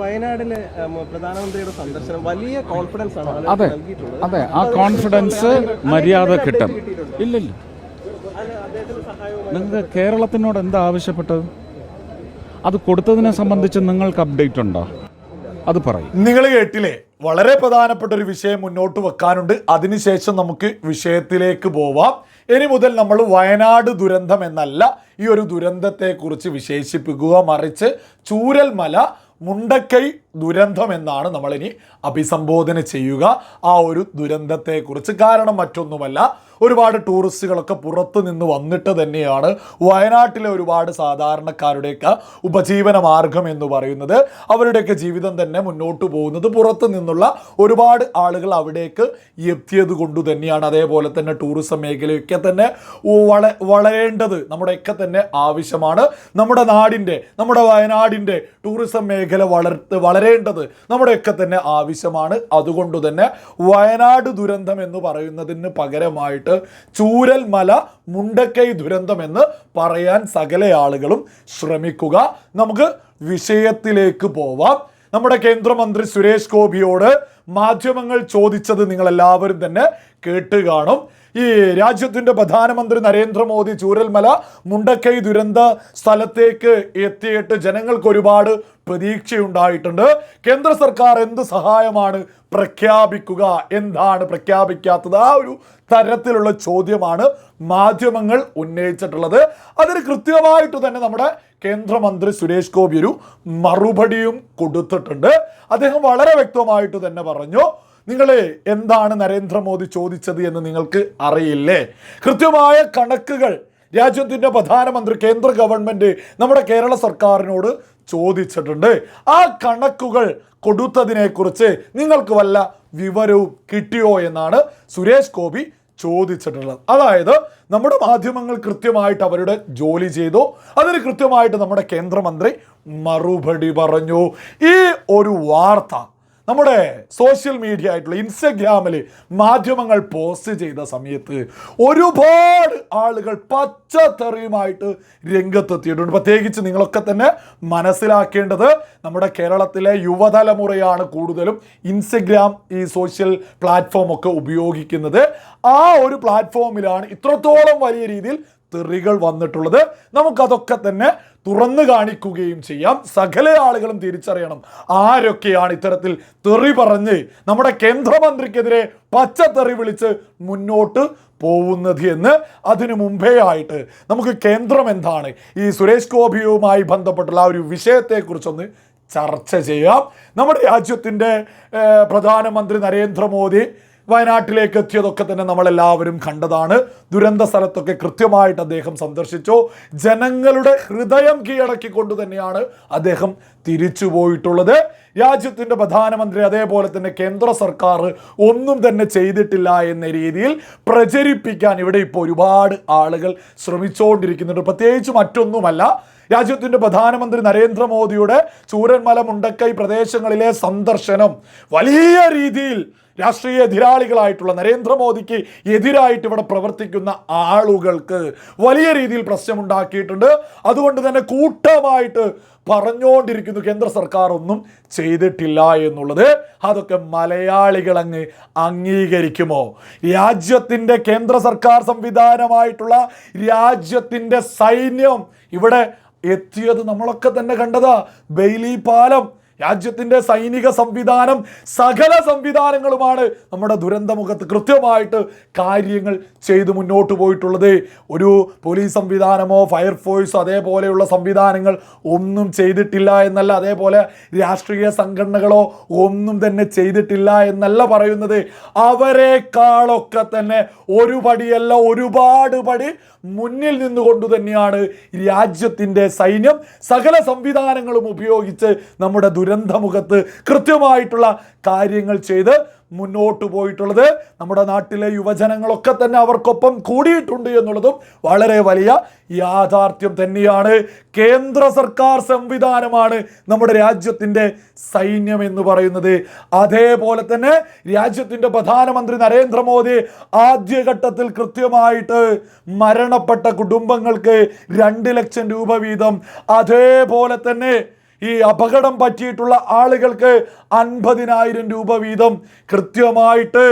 വയനാടിലെ പ്രധാനമന്ത്രിയുടെ സന്ദർശനം വലിയ കോൺഫിഡൻസ് ആണ് അതെ അതെ ആ കോൺഫിഡൻസ് മര്യാദ കിട്ടും. ഇല്ലില്ല നിങ്ങൾക്ക് കേരളത്തിനോട് എന്താ ആവശ്യപ്പെട്ടത്? അത് കൊടുത്തതിനെ സംബന്ധിച്ച് നിങ്ങൾക്ക് അപ്ഡേറ്റ് ഉണ്ടോ? അത് പറയും. നിങ്ങൾ കേട്ടില്ലേ? വളരെ പ്രധാനപ്പെട്ട ഒരു വിഷയം മുന്നോട്ട് വെക്കാനുണ്ട്. അതിനുശേഷം നമുക്ക് വിഷയത്തിലേക്ക് പോവാം. ഇനി മുതൽ നമ്മൾ വയനാട് ദുരന്തം എന്നല്ല ഈ ഒരു ദുരന്തത്തെക്കുറിച്ച് വിശേഷിപ്പിക്കുക. മറിച്ച് ചൂരൽമല മുണ്ടക്കൈ ദുരന്തം എന്നാണ് നമ്മളിനി അഭിസംബോധന ചെയ്യുക. ആ ഒരു ദുരന്തത്തെക്കുറിച്ച് കാരണം മറ്റൊന്നുമല്ല. ഒരുപാട് ടൂറിസ്റ്റുകളൊക്കെ പുറത്തു നിന്ന് വന്നിട്ട് തന്നെയാണ് വയനാട്ടിലെ ഒരുപാട് സാധാരണക്കാരുടെയൊക്കെ ഉപജീവന മാർഗം എന്ന് പറയുന്നത്. അവരുടെയൊക്കെ ജീവിതം തന്നെ മുന്നോട്ട് പോകുന്നത് പുറത്തു നിന്നുള്ള ഒരുപാട് ആളുകൾ അവിടേക്ക് എത്തിയത് കൊണ്ട് തന്നെയാണ്. അതേപോലെ തന്നെ ടൂറിസം മേഖലയൊക്കെ തന്നെ വള വളരേണ്ടത് നമ്മുടെയൊക്കെ തന്നെ ആവശ്യമാണ്. നമ്മുടെ നാടിന്റെ നമ്മുടെ വയനാടിന്റെ ടൂറിസം മേഖല വളർത്ത് വളരേണ്ടത് നമ്മുടെയൊക്കെ തന്നെ ആവശ്യമാണ്. അതുകൊണ്ട് തന്നെ വയനാട് ദുരന്തം എന്ന് പറയുന്നതിന് പകരമായിട്ട് ചൂരൽമല മുണ്ടക്കൈ ദുരന്തം എന്ന് പറയാൻ സകല ആളുകളും ശ്രമിക്കുക. നമുക്ക് വിഷയത്തിലേക്ക് പോവാം. നമ്മുടെ കേന്ദ്രമന്ത്രി സുരേഷ് ഗോപിയോട് മാധ്യമങ്ങൾ ചോദിച്ചത് നിങ്ങൾ എല്ലാവരും തന്നെ കേട്ട് കാണും. ഈ രാജ്യത്തിന്റെ പ്രധാനമന്ത്രി നരേന്ദ്രമോദി ചൂരൽമല മുണ്ടക്കൈ ദുരന്ത സ്ഥലത്തേക്ക് എത്തിയിട്ട് ജനങ്ങൾക്ക് ഒരുപാട് പ്രതീക്ഷയുണ്ടായിട്ടുണ്ട്. കേന്ദ്ര സർക്കാർ എന്ത് സഹായമാണ് പ്രഖ്യാപിക്കുക എന്താണ് പ്രഖ്യാപിക്കാത്തത്? ആ ഒരു തരത്തിലുള്ള ചോദ്യമാണ് മാധ്യമങ്ങൾ ഉന്നയിച്ചിട്ടുള്ളത്. അതിന് കൃത്യമായിട്ട് തന്നെ നമ്മുടെ കേന്ദ്രമന്ത്രി സുരേഷ് ഗോപി ഒരു മറുപടിയും കൊടുത്തിട്ടുണ്ട്. അദ്ദേഹം വളരെ വ്യക്തമായിട്ട് തന്നെ പറഞ്ഞു നിങ്ങൾ എന്താണ് നരേന്ദ്രമോദി ചോദിച്ചത് എന്ന് നിങ്ങൾക്ക് അറിയില്ലേ? കൃത്യമായ കണക്കുകൾ രാജ്യത്തിന്റെ പ്രധാനമന്ത്രി കേന്ദ്ര ഗവൺമെന്റ് നമ്മുടെ കേരള സർക്കാരിനോട് ചോദിച്ചിട്ടുണ്ട്. ആ കണക്കുകൾ കൊടുത്തതിനെക്കുറിച്ച് നിങ്ങൾക്ക് വല്ല വിവരവും കിട്ടിയോ എന്നാണ് സുരേഷ് ഗോപി ചോദിച്ചിട്ടുള്ളത്. അതായത് നമ്മുടെ മാധ്യമങ്ങൾ കൃത്യമായിട്ട് അവരുടെ ജോലി ചെയ്തു. അതിന് കൃത്യമായിട്ട് നമ്മുടെ കേന്ദ്രമന്ത്രി മറുപടി പറഞ്ഞു. ഈ ഒരു വാർത്ത നമ്മുടെ സോഷ്യൽ മീഡിയ ആയിട്ടുള്ള ഇൻസ്റ്റഗ്രാമിൽ മാധ്യമങ്ങൾ പോസ്റ്റ് ചെയ്ത സമയത്ത് ഒരുപാട് ആളുകൾ പച്ചത്തെറിയുമായിട്ട് രംഗത്തെത്തിയിട്ടുണ്ട്. പ്രത്യേകിച്ച് നിങ്ങളൊക്കെ തന്നെ മനസ്സിലാക്കേണ്ടത് നമ്മുടെ കേരളത്തിലെ യുവതലമുറയാണ് കൂടുതലും ഇൻസ്റ്റഗ്രാം ഈ സോഷ്യൽ പ്ലാറ്റ്ഫോം ഒക്കെ ഉപയോഗിക്കുന്നത്. ആ ഒരു പ്ലാറ്റ്ഫോമിലാണ് ഇത്രത്തോളം വലിയ രീതിയിൽ തെറികൾ വന്നിട്ടുള്ളത്. നമുക്കതൊക്കെ തന്നെ തുറന്നു കാണിക്കുകയും ചെയ്യാം. സകല ആളുകളും തിരിച്ചറിയണം ആരൊക്കെയാണ് ഇത്തരത്തിൽ തെറി പറഞ്ഞ് നമ്മുടെ കേന്ദ്രമന്ത്രിക്കെതിരെ പച്ചത്തെറി വിളിച്ച് മുന്നോട്ട് പോകുന്നത് എന്ന് അതിനു മുമ്പേ ആയിട്ട് നമുക്ക് കേന്ദ്രം എന്താണ്? ഈ സുരേഷ് ഗോപിയുമായി ബന്ധപ്പെട്ടുള്ള ആ ഒരു വിഷയത്തെക്കുറിച്ചൊന്ന് ചർച്ച ചെയ്യാം. നമ്മുടെ രാജ്യത്തിന്റെ പ്രധാനമന്ത്രി നരേന്ദ്രമോദി വയനാട്ടിലേക്ക് എത്തിയതൊക്കെ തന്നെ നമ്മളെല്ലാവരും കണ്ടതാണ്. ദുരന്ത സ്ഥലത്തൊക്കെ കൃത്യമായിട്ട് അദ്ദേഹം സന്ദർശിച്ചു. ജനങ്ങളുടെ ഹൃദയം കീഴടക്കിക്കൊണ്ട് തന്നെയാണ് അദ്ദേഹം തിരിച്ചു പോയിട്ടുള്ളത്. രാജ്യത്തിന്റെ പ്രധാനമന്ത്രി അതേപോലെ തന്നെ കേന്ദ്ര സർക്കാർ ഒന്നും തന്നെ ചെയ്തിട്ടില്ല എന്ന രീതിയിൽ പ്രചരിപ്പിക്കാൻ ഇവിടെ ഇപ്പോൾ ഒരുപാട് ആളുകൾ ശ്രമിച്ചുകൊണ്ടിരിക്കുന്നുണ്ട്. പ്രത്യേകിച്ച് മറ്റൊന്നുമല്ല രാജ്യത്തിന്റെ പ്രധാനമന്ത്രി നരേന്ദ്രമോദിയുടെ ചൂരന്മല മുണ്ടക്കൈ പ്രദേശങ്ങളിലെ സന്ദർശനം വലിയ രീതിയിൽ രാഷ്ട്രീയ എതിരാളികളായിട്ടുള്ള നരേന്ദ്രമോദിക്ക് എതിരായിട്ട് ഇവിടെ പ്രവർത്തിക്കുന്ന ആളുകൾക്ക് വലിയ രീതിയിൽ പ്രശ്നമുണ്ടാക്കിയിട്ടുണ്ട്. അതുകൊണ്ട് തന്നെ കൂട്ടമായിട്ട് പറഞ്ഞുകൊണ്ടിരിക്കുന്നു കേന്ദ്ര സർക്കാർ ഒന്നും ചെയ്തിട്ടില്ല എന്നുള്ളത്. അതൊക്കെ മലയാളികൾ അങ്ങ് അംഗീകരിക്കുമോ? രാജ്യത്തിന്റെ കേന്ദ്ര സർക്കാർ സംവിധാനമായിട്ടുള്ള രാജ്യത്തിന്റെ സൈന്യം ഇവിടെ എത്തിയത് നമ്മളൊക്കെ തന്നെ കണ്ടതാ. ബെയിലി പാലം. രാജ്യത്തിന്റെ സൈനിക സംവിധാനം സകല സംവിധാനങ്ങളുമാണ് നമ്മുടെ ദുരന്തമുഖത്ത് കൃത്യമായിട്ട് കാര്യങ്ങൾ ചെയ്ത് മുന്നോട്ട് പോയിട്ടുള്ളത്. ഒരു പോലീസ് സംവിധാനമോ ഫയർഫോഴ്സോ അതേപോലെയുള്ള സംവിധാനങ്ങൾ ഒന്നും ചെയ്തിട്ടില്ല എന്നല്ല. അതേപോലെ രാഷ്ട്രീയ സംഘടനകളോ ഒന്നും തന്നെ ചെയ്തിട്ടില്ല എന്നല്ല പറയുന്നത്. അവരെക്കാളൊക്കെ തന്നെ ഒരു പടിയല്ല ഒരുപാട് പടി മുന്നിൽ നിന്നുകൊണ്ട് തന്നെയാണ് രാജ്യത്തിന്റെ സൈന്യം സകല സംവിധാനങ്ങളും ഉപയോഗിച്ച് നമ്മുടെ ദുരന്തമുഖത്ത് കൃത്യമായിട്ടുള്ള കാര്യങ്ങൾ ചെയ്ത് മുന്നോട്ട് പോയിട്ടുള്ളത്. നമ്മുടെ നാട്ടിലെ യുവജനങ്ങളൊക്കെ തന്നെ അവർക്കൊപ്പം കൂടിയിട്ടുണ്ട് എന്നുള്ളതും വളരെ വലിയ യാഥാർത്ഥ്യം തന്നെയാണ്. കേന്ദ്ര സർക്കാർ സംവിധാനമാണ് നമ്മുടെ രാജ്യത്തിന്റെ സൈന്യം എന്ന് പറയുന്നത്. അതേപോലെ തന്നെ രാജ്യത്തിന്റെ പ്രധാനമന്ത്രി നരേന്ദ്രമോദി ആദ്യഘട്ടത്തിൽ കൃത്യമായിട്ട് മരണപ്പെട്ട കുടുംബങ്ങൾക്ക് രണ്ട് ലക്ഷം രൂപ വീതം. അതേപോലെ തന്നെ ഈ അപകടം പറ്റിയിട്ടുള്ള ആളുകൾക്ക് അൻപതിനായിരം രൂപ വീതം കൃത്യമായിട്ട്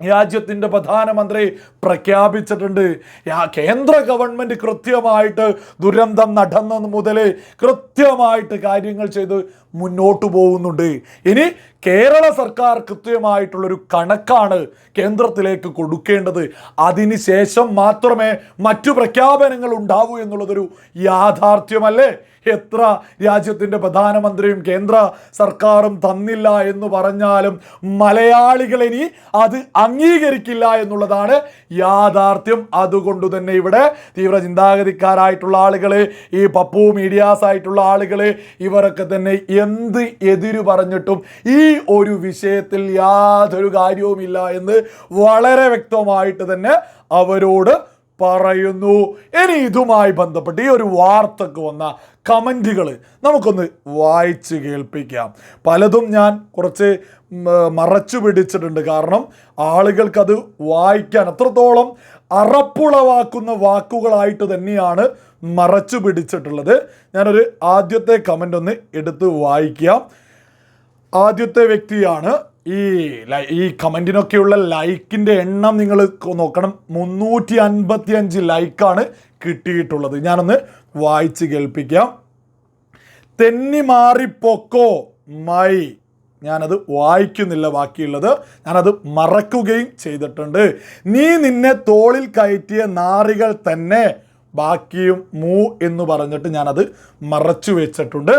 രാജ്യത്തിന്റെ പ്രധാനമന്ത്രി പ്രഖ്യാപിച്ചിട്ടുണ്ട്. ആ കേന്ദ്ര ഗവൺമെന്റ് കൃത്യമായിട്ട് ദുരന്തം നടന്നത് മുതൽ കൃത്യമായിട്ട് കാര്യങ്ങൾ ചെയ്ത്. മുന്നോട്ട് പോകുന്നുണ്ട്. ഇനി കേരള സർക്കാർ കൃത്യമായിട്ടുള്ളൊരു കണക്കാണ് കേന്ദ്രത്തിലേക്ക് കൊടുക്കേണ്ടത്. അതിനുശേഷം മാത്രമേ മറ്റു പ്രഖ്യാപനങ്ങൾ ഉണ്ടാവൂ എന്നുള്ളതൊരു യാഥാർത്ഥ്യമല്ലേ? എത്ര രാജ്യത്തിന്റെ പ്രധാനമന്ത്രിയും കേന്ദ്ര സർക്കാരും തന്നില്ല എന്ന് പറഞ്ഞാലും മലയാളികൾ ഇനി അത് അംഗീകരിക്കില്ല എന്നുള്ളതാണ് യാഥാർത്ഥ്യം. അതുകൊണ്ട് തന്നെ ഇവിടെ തീവ്ര ചിന്താഗതിക്കാരായിട്ടുള്ള ആളുകൾ ഈ പപ്പു മീഡിയാസ് ആയിട്ടുള്ള ആളുകൾ ഇവരൊക്കെ തന്നെ എന്ത് എതിര് പറഞ്ഞിട്ടും ഈ ഒരു വിഷയത്തിൽ യാതൊരു കാര്യവുമില്ല എന്ന് വളരെ വ്യക്തമായിട്ട് തന്നെ അവരോട് പറയുന്നു. ഇനി ഇതുമായി ബന്ധപ്പെട്ട് ഈ ഒരു വാർത്തക്ക് വന്ന കമന്റുകൾ നമുക്കൊന്ന് വായിച്ച് കേൾപ്പിക്കാം. പലതും ഞാൻ കുറച്ച് മറച്ചു പിടിച്ചിട്ടുണ്ട്. കാരണം ആളുകൾക്കത് വായിക്കാൻ അത്രത്തോളം അറപ്പുളവാക്കുന്ന വാക്കുകളായിട്ട് തന്നെയാണ് മറച്ചു പിടിച്ചിട്ടുള്ളത്. ഞാനൊരു ആദ്യത്തെ കമന്റ് ഒന്ന് എടുത്ത് വായിക്കാം ആദ്യത്തെ വ്യക്തിയാണ് ഈ ഈ കമന്റിനൊക്കെയുള്ള ലൈക്കിന്റെ എണ്ണം നിങ്ങൾ നോക്കണം. മുന്നൂറ്റി അൻപത്തി അഞ്ച് ലൈക്കാണ് കിട്ടിയിട്ടുള്ളത്. ഞാനൊന്ന് വായിച്ച് കേൾപ്പിക്കാം. തെന്നി മാറിപ്പൊക്കോ മൈ. ഞാനത് വായിക്കുന്നില്ല ബാക്കിയുള്ളത്. ഞാനത് മറക്കുകയും ചെയ്തിട്ടുണ്ട്. നീ നിന്നെ തോളിൽ കയറ്റിയ നാറികൾ തന്നെ ബാക്കിയും മൂ എന്ന് പറഞ്ഞിട്ട് ഞാനത് മറച്ചു വെച്ചിട്ടുണ്ട്.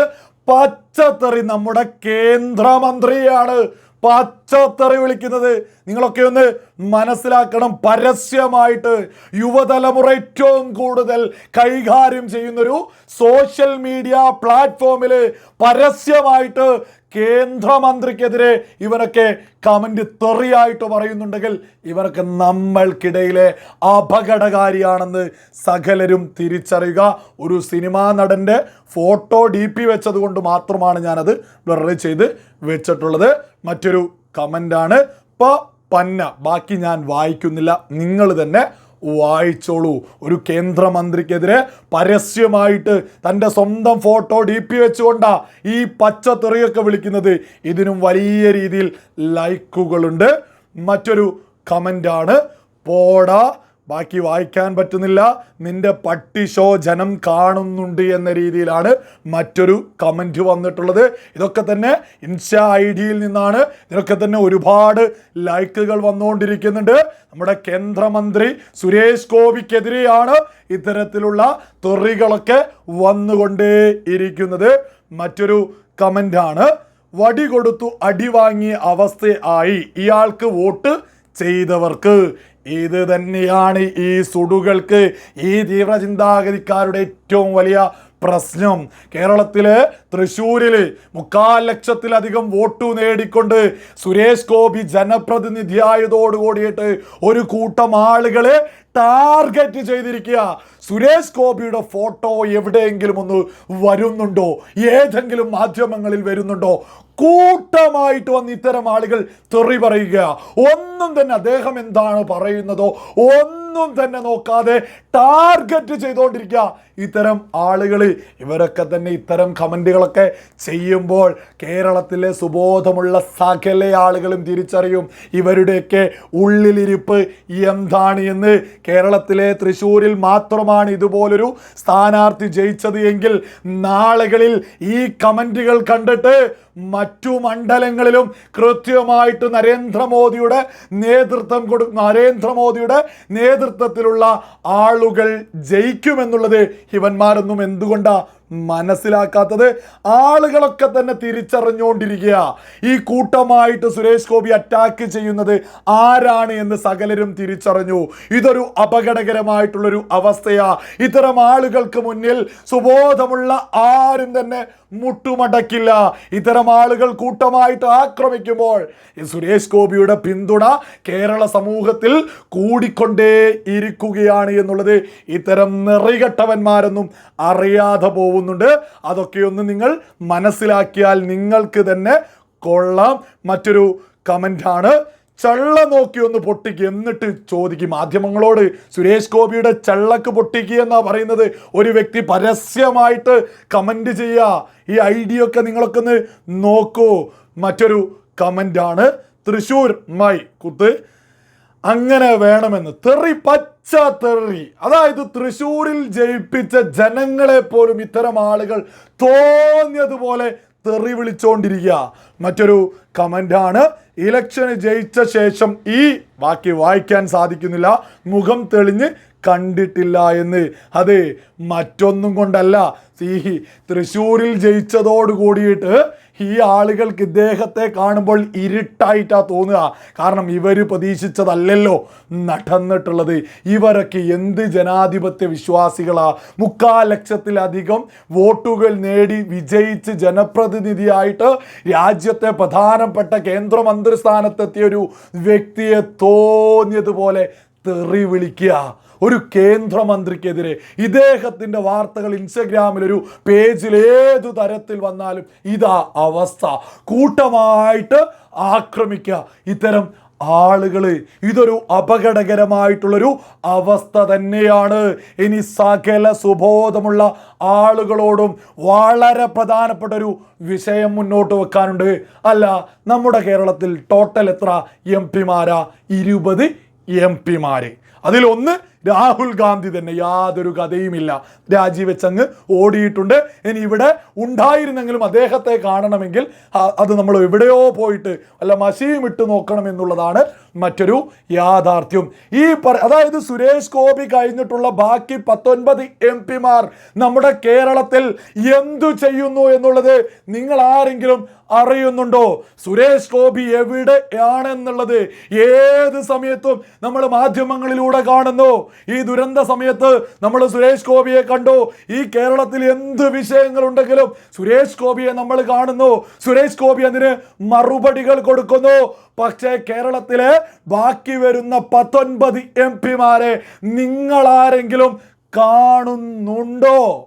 പച്ചത്തറി നമ്മുടെ കേന്ദ്രമന്ത്രിയാണ്. പച്ചത്തറി വിളിക്കുന്നത്. നിങ്ങളൊക്കെ ഒന്ന് മനസ്സിലാക്കണം പരസ്യമായിട്ട് യുവതലമുറ ഏറ്റവും കൂടുതൽ കൈകാര്യം ചെയ്യുന്നൊരു സോഷ്യൽ മീഡിയ പ്ലാറ്റ്ഫോമിൽ പരസ്യമായിട്ട് കേന്ദ്രമന്ത്രിക്കെതിരെ ഇവരൊക്കെ കമന്റ് തെറിയായിട്ട് പറയുന്നുണ്ടെങ്കിൽ ഇവർക്ക് നമ്മൾക്കിടയിലെ അപകടകാരിയാണെന്ന് സകലരും തിരിച്ചറിയുക. ഒരു സിനിമാ നടന്റെ ഫോട്ടോ ഡി പി വെച്ചത് കൊണ്ട് മാത്രമാണ് ഞാനത് ബ്ലർ ചെയ്ത് വെച്ചിട്ടുള്ളത്. മറ്റൊരു കമന്റാണ് ഇപ്പോൾ പന്ന. ബാക്കി ഞാൻ വായിക്കുന്നില്ല. നിങ്ങൾ തന്നെ വായിച്ചോളൂ. ഒരു കേന്ദ്രമന്ത്രിക്കെതിരെ പരസ്യമായിട്ട് തന്റെ സ്വന്തം ഫോട്ടോ ഡി പി വെച്ചുകൊണ്ടാ ഈ പച്ചത്തെറിയൊക്കെ വിളിക്കുന്നത്. ഇതിനും വലിയ രീതിയിൽ ലൈക്കുകളുണ്ട്. മറ്റൊരു കമന്റാണ് പോടാ. ബാക്കി വായിക്കാൻ പറ്റുന്നില്ല. നിന്റെ പട്ടി ഷോ ജനം കാണുന്നുണ്ട് എന്ന രീതിയിലാണ് മറ്റൊരു കമന്റ് വന്നിട്ടുള്ളത്. ഇതൊക്കെ തന്നെ ഇൻസ്റ്റാ ഐ ഡിയിൽ നിന്നാണ്. ഇതിനൊക്കെ തന്നെ ഒരുപാട് ലൈക്കുകൾ വന്നുകൊണ്ടിരിക്കുന്നുണ്ട്. നമ്മുടെ കേന്ദ്രമന്ത്രി സുരേഷ് ഗോപിക്കെതിരെയാണ് ഇത്തരത്തിലുള്ള തെറികളൊക്കെ വന്നുകൊണ്ടേ ഇരിക്കുന്നത്. മറ്റൊരു കമന്റാണ് വടി കൊടുത്തു അടി വാങ്ങിയ അവസ്ഥ ആയി. ഇയാൾക്ക് വോട്ട് ചെയ്തവർക്ക്. ഇത് തന്നെയാണ് ഈ സുടുകൾക്ക് ഈ തീവ്രചിന്താഗതിക്കാരുടെ ഏറ്റവും വലിയ പ്രശ്നം. കേരളത്തിലെ തൃശ്ശൂരിൽ മുക്കാൽ ലക്ഷത്തിലധികം വോട്ട് നേടിക്കൊണ്ട് സുരേഷ് ഗോപി ജനപ്രതിനിധിയായതോടുകൂടിയിട്ട് ഒരു കൂട്ടം ആളുകളെ ടാർഗറ്റ് ചെയ്തിരിക്കുക. സുരേഷ് ഗോപിയുടെ ഫോട്ടോ എവിടെയെങ്കിലും ഒന്ന് വരുന്നുണ്ടോ? ഏതെങ്കിലും മാധ്യമങ്ങളിൽ വരുന്നുണ്ടോ? കൂട്ടമായിട്ട് വന്ന് ഇത്തരം ആളുകൾ തെറി പറയുക. ഒന്നും തന്നെ അദ്ദേഹം എന്താണ് പറയുന്നതോ? ഒന്നും തന്നെ നോക്കാതെ ടാർഗറ്റ് ചെയ്തുകൊണ്ടിരിക്കുക. ഇത്തരം ആളുകൾ ഇവരൊക്കെ തന്നെ ഇത്തരം കമന്റുകളൊക്കെ ചെയ്യുമ്പോൾ കേരളത്തിലെ സുബോധമുള്ള സകല ആളുകളും തിരിച്ചറിയും ഇവരുടെയൊക്കെ ഉള്ളിലിരിപ്പ് എന്താണ് എന്ന്. കേരളത്തിലെ തൃശ്ശൂരിൽ മാത്രമാണ് ഇതുപോലൊരു സ്ഥാനാർത്ഥി ജയിച്ചത് എങ്കിൽ നാളുകളിൽ ഈ കമന്റുകൾ കണ്ടിട്ട് മറ്റു മണ്ഡലങ്ങളിലും കൃത്യമായിട്ട് നരേന്ദ്രമോദിയുടെ നേതൃത്വം കൊടു നരേന്ദ്രമോദിയുടെ നേതൃത്വത്തിലുള്ള ആളുകൾ ജയിക്കുമെന്നുള്ളത് ഇവന്മാരൊന്നും എന്തുകൊണ്ടാ മനസ്സിലാക്കാത്തത് ആളുകളൊക്കെ തന്നെ തിരിച്ചറിഞ്ഞുകൊണ്ടിരിക്കുക ഈ കൂട്ടമായിട്ട് സുരേഷ് ഗോപി അറ്റാക്ക് ചെയ്യുന്നത് ആരാണ് എന്ന് സകലരും തിരിച്ചറിഞ്ഞു. ഇതൊരു അപകടകരമായിട്ടുള്ളൊരു അവസ്ഥയാ. ഇത്തരം ആളുകൾക്ക് മുന്നിൽ സുബോധമുള്ള ആരും തന്നെ മുട്ടുമടക്കില്ല. ഇത്തരം ആളുകൾ കൂട്ടമായിട്ട് ആക്രമിക്കുമ്പോൾ സുരേഷ് ഗോപിയുടെ പിന്തുണ കേരള സമൂഹത്തിൽ കൂടിക്കൊണ്ടേ ഇരിക്കുകയാണ് എന്നുള്ളത് ഇത്തരം നിറികെട്ടവന്മാരൊന്നും അറിയാതെ പോകുന്നുണ്ട്. അതൊക്കെയൊന്ന് നിങ്ങൾ മനസ്സിലാക്കിയാൽ നിങ്ങൾക്ക് തന്നെ കൊള്ളാം. മറ്റൊരു കമന്റാണ് ചള്ള നോക്കി ഒന്ന് പൊട്ടിക്കുക എന്നിട്ട് ചോദിക്കും മാധ്യമങ്ങളോട്. സുരേഷ് ഗോപിയുടെ ചള്ളക്ക് പൊട്ടിക്കുക എന്നാ പറയുന്നത്. ഒരു വ്യക്തി പരസ്യമായിട്ട് കമന്റ് ചെയ്യുക ഈ ഐഡിയ ഒക്കെ നിങ്ങളൊക്കെ ഒന്ന് നോക്കൂ. മറ്റൊരു കമന്റാണ് തൃശ്ശൂർ മൈ കുത്ത്. അങ്ങനെ വേണമെന്ന് തെറി പച്ച തെറി. അതായത് തൃശ്ശൂരിൽ ജയിപ്പിച്ച ജനങ്ങളെ പോലും ഇത്തരം ആളുകൾ തോന്നിയതുപോലെ തെറി വിളിച്ചുകൊണ്ടിരിക്കുക മറ്റൊരു കമന്റാണ് ഇലക്ഷന് ജയിച്ച ശേഷം ഈ ബാക്കി വായിക്കാൻ സാധിക്കുന്നില്ല മുഖം തെളിഞ്ഞ് കണ്ടിട്ടില്ല എന്ന്. അതെ മറ്റൊന്നും കൊണ്ടല്ല. ഈ തൃശ്ശൂരിൽ ജയിച്ചതോട് കൂടിയിട്ട് ഈ ആളുകൾക്ക് ഇദ്ദേഹത്തെ കാണുമ്പോൾ ഇരുട്ടായിട്ടാ തോന്നുക. കാരണം ഇവർ പ്രതീക്ഷിച്ചതല്ലല്ലോ നടന്നിട്ടുള്ളത്. ഇവരൊക്കെ എന്ത് ജനാധിപത്യ വിശ്വാസികളാ. മുക്കാൽ ലക്ഷത്തിലധികം വോട്ടുകൾ നേടി വിജയിച്ച് ജനപ്രതിനിധിയായിട്ട് രാജ്യത്തെ പ്രധാനപ്പെട്ട കേന്ദ്രമന്ത്രിസ്ഥാനത്തെത്തിയ ഒരു വ്യക്തിയെ തോന്നിയതുപോലെ തെറി വിളിക്കുക ഒരു കേന്ദ്രമന്ത്രിക്കെതിരെ ഇദ്ദേഹത്തിന്റെ വാർത്തകൾ ഇൻസ്റ്റഗ്രാമിൽ ഒരു പേജിൽ ഏതു തരത്തിൽ വന്നാലും ഇതാ അവസ്ഥ. കൂട്ടമായിട്ട് ആക്രമിക്കുക. ഇത്തരം ആളുകൾ ഇതൊരു അപകടകരമായിട്ടുള്ളൊരു അവസ്ഥ തന്നെയാണ്. ഇനി സകല സുബോധമുള്ള ആളുകളോടും വളരെ പ്രധാനപ്പെട്ട ഒരു വിഷയം മുന്നോട്ട് വെക്കാനുണ്ട്. അല്ല നമ്മുടെ കേരളത്തിൽ ടോട്ടൽ എത്ര എം പിമാരാ ഇരുപത് എം പിമാര്. അതിലൊന്ന് രാഹുൽ ഗാന്ധി തന്നെ. യാതൊരു കഥയുമില്ല. രാജിവെച്ചങ്ങ് ഓടിയിട്ടുണ്ട്. ഇനി ഇവിടെ ഉണ്ടായിരുന്നെങ്കിലും അദ്ദേഹത്തെ കാണണമെങ്കിൽ അത് നമ്മൾ എവിടെയോ പോയിട്ട് അല്ല മഷിയും ഇട്ട് നോക്കണം എന്നുള്ളതാണ് മറ്റൊരു യാഥാർത്ഥ്യം. ഈ പറ അതായത് സുരേഷ് ഗോപി കഴിഞ്ഞിട്ടുള്ള ബാക്കി പത്തൊൻപത് എം പിമാർ നമ്മുടെ കേരളത്തിൽ എന്തു ചെയ്യുന്നു എന്നുള്ളത് നിങ്ങൾ ആരെങ്കിലും അറിയുന്നുണ്ടോ? സുരേഷ് ഗോപി എവിടെയാണെന്നുള്ളത് ഏത് സമയത്തും നമ്മൾ മാധ്യമങ്ങളിലൂടെ കാണുന്നു. ഈ ദുരന്ത സമയത്ത് നമ്മൾ സുരേഷ് ഗോപിയെ കണ്ടു. ഈ കേരളത്തിൽ എന്ത് വിഷയങ്ങളുണ്ടെങ്കിലും സുരേഷ് ഗോപിയെ നമ്മൾ കാണുന്നു. സുരേഷ് ഗോപി അതിന് മറുപടികൾ കൊടുക്കുന്നു. പക്ഷേ കേരളത്തിലെ ബാക്കി വരുന്ന പത്തൊൻപത് എം പിമാരെ നിങ്ങളാരെങ്കിലും കാണുന്നുണ്ടോ?